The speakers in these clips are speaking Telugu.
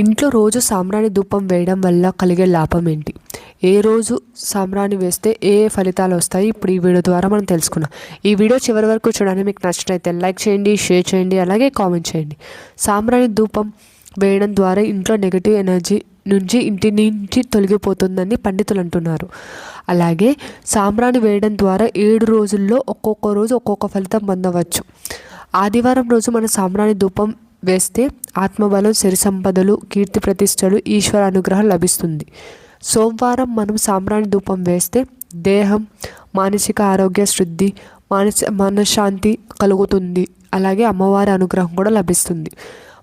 ఇంట్లో రోజు సాంబ్రాణి ధూపం వేయడం వల్ల కలిగే లాభం ఏంటి? ఏ రోజు సాంబ్రాణి వేస్తే ఏ ఫలితాలు వస్తాయి? ఇప్పుడు ఈ వీడియో ద్వారా మనం తెలుసుకున్నాం ఈ వీడియో చివరి వరకు చూడడానికి మీకు నచ్చినట్లయితే లైక్ చేయండి షేర్ చేయండి అలాగే కామెంట్ చేయండి. సాంబ్రాణి ధూపం వేయడం ద్వారా ఇంట్లో నెగిటివ్ ఎనర్జీ నుంచి ఇంటి నుంచి తొలగిపోతుందని పండితులు అంటున్నారు. అలాగే సాంబ్రాణి వేయడం ద్వారా ఏడు రోజుల్లో ఒక్కొక్క రోజు ఒక్కొక్క ఫలితం పొందవచ్చు. ఆదివారం రోజు మన సాంబ్రాణి ధూపం వేస్తే ఆత్మబలం సిరి సంపదలు కీర్తి ప్రతిష్టలు ఈశ్వర అనుగ్రహం లభిస్తుంది. సోమవారం మనం సాంబ్రాణి ధూపం వేస్తే దేహం మానసిక ఆరోగ్య శుద్ధి మానస మనశ్శాంతి కలుగుతుంది. అలాగే అమ్మవారి అనుగ్రహం కూడా లభిస్తుంది.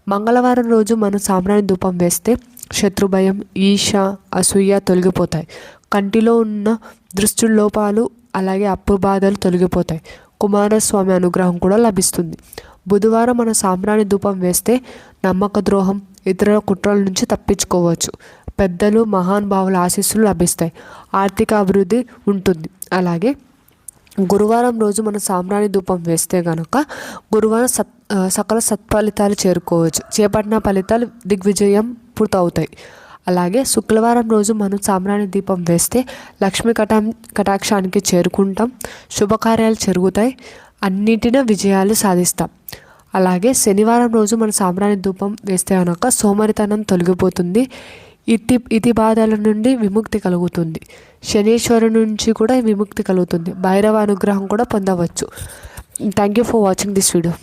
మంగళవారం రోజు మనం సాంబ్రాణి ధూపం వేస్తే శత్రుభయం ఈష అసూయ తొలగిపోతాయి. కంటిలో ఉన్న దృష్టి లోపాలు అలాగే అప్పు బాధలు తొలగిపోతాయి. కుమారస్వామి అనుగ్రహం కూడా లభిస్తుంది. బుధవారం మన సాంబ్రాణి ధూపం వేస్తే నమ్మక ద్రోహం ఇతరుల కుట్రల నుంచి తప్పించుకోవచ్చు. పెద్దలు మహానుభావుల ఆశీస్సులు లభిస్తాయి. ఆర్థిక అభివృద్ధి ఉంటుంది. అలాగే గురువారం రోజు మన సాంబ్రాణి ధూపం వేస్తే కనుక గురువారం సత్ సకల సత్ఫలితాలు చేరుకోవచ్చు. చేపట్టిన ఫలితాలు దిగ్విజయం పూర్తవుతాయి. అలాగే శుక్రవారం రోజు మనం సాంబ్రాణి దీపం వేస్తే లక్ష్మీ కటా కటాక్షానికి చేరుకుంటాం. శుభకార్యాలు జరుగుతాయి. అన్నిటిన విజయాలు సాధిస్తాం. అలాగే శనివారం రోజు మన సాంబ్రాణి ధూపం వేస్తే కనుక సోమరితనం తొలగిపోతుంది. ఇతి ఇతి బాధల నుండి విముక్తి కలుగుతుంది. శనీశ్వరు నుంచి కూడా విముక్తి కలుగుతుంది. భైరవ అనుగ్రహం కూడా పొందవచ్చు. Thank you for watching this video